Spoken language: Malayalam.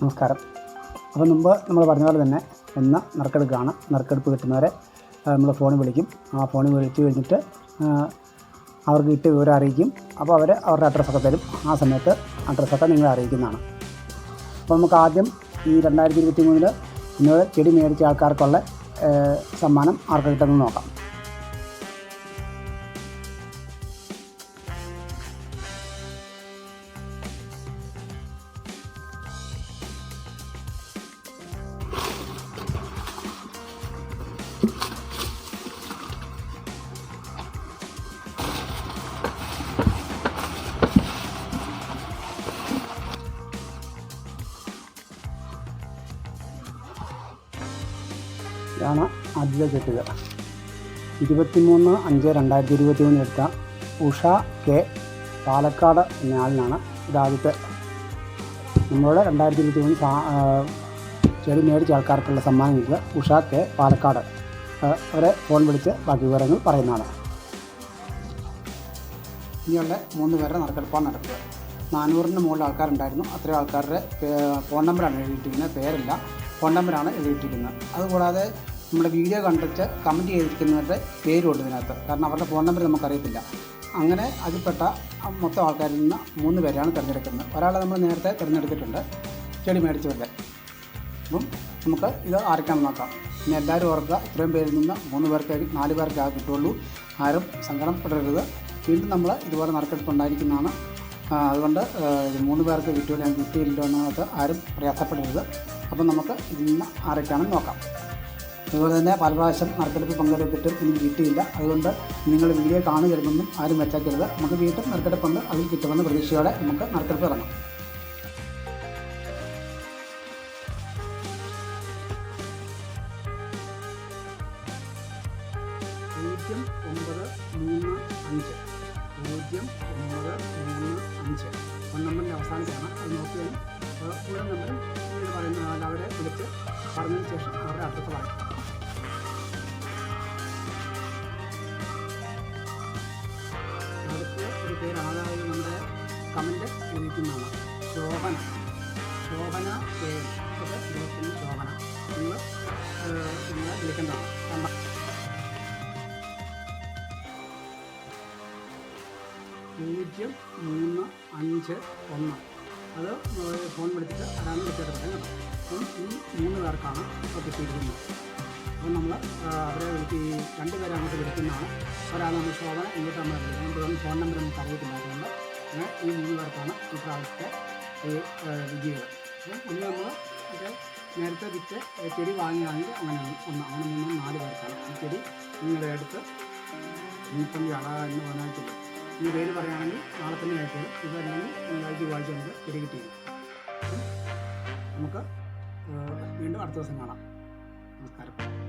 നമസ്കാരം. അപ്പോൾ മുമ്പ് നമ്മൾ പറഞ്ഞ പോലെ തന്നെ ഇന്ന് നറുക്കെടുക്കുകയാണ് നറുക്കെടുപ്പ് കിട്ടുന്നവരെ നമ്മൾ ഫോണിൽ വിളിക്കും. ആ ഫോണിൽ വിളിച്ച് കഴിഞ്ഞിട്ട് അവർക്ക് കിട്ടിയ വിവരം അറിയിക്കും. അപ്പോൾ അവർ അവരുടെ അഡ്രസ്സൊക്കെ തരും. ആ സമയത്ത് അഡ്രസ്സൊക്കെ നിങ്ങളെ അറിയിക്കുന്നതാണ്. അപ്പോൾ നമുക്ക് ആദ്യം ഈ രണ്ടായിരത്തി ഇരുപത്തി മൂന്നിൽ ഇന്നോട് ചെടി മേടിച്ച ആൾക്കാർക്കുള്ള സമ്മാനം ആർക്ക് കിട്ടുമെന്ന് നോക്കാം. ഇതാണ് ആദ്യത്തെ കെട്ടുക. ഇരുപത്തിമൂന്ന് അഞ്ച് രണ്ടായിരത്തി ഇരുപത്തി മൂന്ന് എടുത്ത ഉഷ കെ പാലക്കാട് എന്ന ആളിനാണ് ഇതാദ്യത്തെ നമ്മളുടെ രണ്ടായിരത്തി ഇരുപത്തി മൂന്ന് ചെടി മേടിച്ച ആൾക്കാർക്കുള്ള സമ്മാനം കിട്ടുക. ഉഷ കെ പാലക്കാട്. അവരെ ഫോൺ വിളിച്ച് ബാക്കി വിവരങ്ങൾ പറയുന്നതാണ്. ഇനിയുള്ള മൂന്ന് പേരുടെ നറുക്കെടുപ്പാണ് നടക്കുക. നാനൂറിന് മുകളിൽ ആൾക്കാരുണ്ടായിരുന്നു. അത്രയും ആൾക്കാരുടെ ഫോൺ നമ്പറാണ് എഴുതിയിട്ടിരിക്കുന്നത്. പേരില്ല. ഫോൺ നമ്പറാണ് എഴുതിയിട്ടിരിക്കുന്നത്. അതുകൂടാതെ നമ്മുടെ വീഡിയോ കണ്ടിട്ട് കമന്റ് ചെയ്തിരിക്കുന്നവരുടെ പേരുണ്ട് ഇതിനകത്ത്. കാരണം അവരുടെ ഫോൺ നമ്പർ നമുക്കറിയത്തില്ല. അങ്ങനെ അതിൽപ്പെട്ട മൊത്തം ആൾക്കാരിൽ നിന്ന് മൂന്ന് പേരാണ് തിരഞ്ഞെടുക്കുന്നത്. ഒരാളെ നമ്മൾ നേരത്തെ തിരഞ്ഞെടുത്തിട്ടുണ്ട്. ചെടി മേടിച്ചവരുടെ. അപ്പം നമുക്ക് ഇത് ആർക്കാണെന്ന് നോക്കാം. പിന്നെ എല്ലാവരും ഓർക്കുക ഇത്രയും പേരിൽ നിന്ന് മൂന്ന് പേർക്ക് നാല് പേർക്ക് ആ കിട്ടുള്ളൂ ആരും സങ്കടപ്പെടരുത് വീണ്ടും നമ്മൾ ഇതുപോലെ നറുക്കെടുപ്പ് ഉണ്ടായിരിക്കുന്നതാണ് അതുകൊണ്ട് മൂന്ന് പേർക്ക് കിട്ടുമല്ലോ ഞാൻ കിട്ടിയില്ലോ എന്നത് ആരും പ്രയാസപ്പെടരുത്. അപ്പം നമുക്ക് ഇതിൽ നിന്ന് ആരൊക്കെയാണെന്ന് നോക്കാം. അതുപോലെ തന്നെ പല പ്രാവശ്യം നറുക്കെടുപ്പ് പങ്കെടുത്തിട്ടും എനിക്ക് കിട്ടിയില്ല. അതുകൊണ്ട് നിങ്ങൾ വീഡിയോ കാണുകരുതെന്നും ആരും വെച്ചേക്കരുത്. നമുക്ക് വീണ്ടും നറുക്കെടുപ്പുണ്ട്. അതിൽ കിട്ടുമെന്ന പ്രതീക്ഷയോടെ നമുക്ക് നറുക്കെടുപ്പ് ഇറങ്ങാം പൂജ്യം ഒമ്പത് മൂന്ന് അഞ്ച്. പൂജ്യം ഒമ്പത് മൂന്ന് അഞ്ച്. ഫോൺ നമ്പറിന്റെ അവസാനത്താണ് അത് നോക്കിയാൽ മുഴുവൻ നമ്പർ പറയുന്ന അവരെ വിളിച്ച് പറഞ്ഞതിന് ശേഷം അവരുടെ അഡ്രസ്സ് പറയും കമന്റ് എഴുതിക്കുന്നതാണ് ശോഭന. ശോഭന കെ. ശോഭന നിങ്ങൾ നിങ്ങളെ വിളിക്കേണ്ടതാണ്. പൂജ്യം മൂന്ന് അഞ്ച് ഒന്ന്. അത് ഫോൺ വിളിച്ചിട്ട് ആരാണ് വിളിച്ചെടുത്തത് അപ്പം ഈ മൂന്ന് പേർക്കാണ് ഇപ്പോൾ കിട്ടിയിരിക്കുന്നത്. അപ്പം നമ്മൾ അവരെ വിളിച്ച് രണ്ട് പേരെ അങ്ങോട്ട് വിളിക്കുന്നതാണ്. ഒരാൾ നമ്മൾ ശോഭന ഇങ്ങോട്ട് നമ്മൾ വിളിക്കുന്നത്. ഫോൺ നമ്പർ നമുക്ക് അറിയത്തില്ല ഈ മൂന്ന് പേർക്കാണ് ഈ പ്രാവശ്യത്തെ ഏഹ് വിജയികൾ ഇനി നമ്മൾ മറ്റേ നേരത്തെ വിറ്റ് ചെടി വാങ്ങിയാണെങ്കിൽ അങ്ങനെ ഒന്ന് അങ്ങനെ മൂന്നും നാല് പേർക്കാണ്. ഈ ചെടി നിങ്ങളുടെ അടുത്ത് ഇന്നിപ്പം അട എന്ന് പറഞ്ഞാൽ ഈ പേര് പറയുകയാണെങ്കിൽ നാളെ തന്നെ ആയിക്കോളും. ഇതല്ലെങ്കിൽ തിങ്കളാഴ്ച ചൊവ്വാഴ്ച നമുക്ക് പിടി കിട്ടിയത് നമുക്ക് വീണ്ടും അടുത്ത ദിവസം കാണാം. നമസ്കാരം.